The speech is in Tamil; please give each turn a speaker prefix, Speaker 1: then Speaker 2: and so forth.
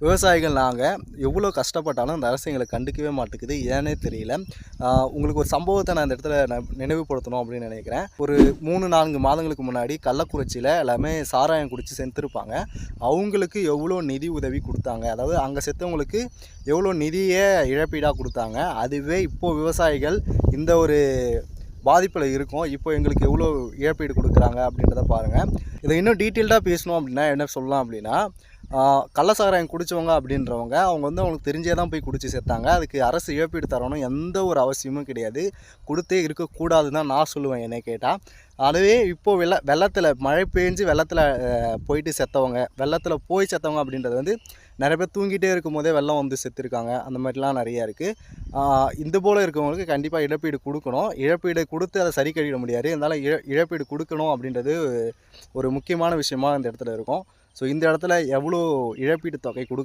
Speaker 1: விவசாயிகள் நாங்கள் எவ்வளோ கஷ்டப்பட்டாலும் அந்த அரசு எங்களை கண்டுக்கவே மாட்டேங்குது. ஏன்னே தெரியல. உங்களுக்கு ஒரு சம்பவத்தை நான் இந்த இடத்துல நான் நினைவுபடுத்தணும் அப்படின்னு நினைக்கிறேன். ஒரு மூணு நான்கு மாதங்களுக்கு முன்னாடி கள்ளக்குறிச்சியில் எல்லாமே சாராயம் குடித்து செத்துருப்பாங்க. அவங்களுக்கு எவ்வளோ நிதி உதவி கொடுத்தாங்க? அதாவது அங்கே செத்தவங்களுக்கு எவ்வளோ நிதியை இழப்பீடாக கொடுத்தாங்க? அதுவே இப்போது விவசாயிகள் இந்த ஒரு பாதிப்பில் இருக்கும். இப்போ எங்களுக்கு எவ்வளோ இழப்பீடு கொடுக்குறாங்க அப்படின்றத பாருங்கள் இதை இன்னும் டீட்டெயில்டாக பேசணும் அப்படின்னா என்ன சொல்லலாம் அப்படின்னா கள்ளசாராயம் குடித்தவங்க அப்படின்றவங்க அவங்க வந்து அவங்களுக்கு தெரிஞ்சே தான் போய் குடித்து செத்தாங்க அதுக்கு அரசு இழப்பீடு தரணும் எந்த ஒரு அவசியமும் கிடையாது. கொடுத்தே இருக்கக்கூடாது தான் நான் சொல்லுவேன் என்னை கேட்டால் அதுவே இப்போது வெள்ள வெள்ளத்தில் மழை பெஞ்சு வெள்ளத்தில் போயிட்டு செத்தவங்க வெள்ளத்தில் போய் செத்தவங்க அப்படின்றது வந்து நிறைய பேர் தூங்கிட்டே இருக்கும் போதே வெள்ளம் வந்து செத்துருக்காங்க. அந்த மாதிரிலாம் நிறையா இருக்குது இந்த போல் இருக்கவங்களுக்கு கண்டிப்பாக இழப்பீடு கொடுக்கணும். இழப்பீடு கொடுத்து அதை சரி கழிட முடியாது. இருந்தாலும் இழ இழப்பீடு கொடுக்கணும் அப்படின்றது ஒரு முக்கியமான விஷயமா இந்த இடத்துல இருக்கும். ஸோ இந்த இடத்துல எவ்வளோ இழப்பீட்டு தொகை கொடு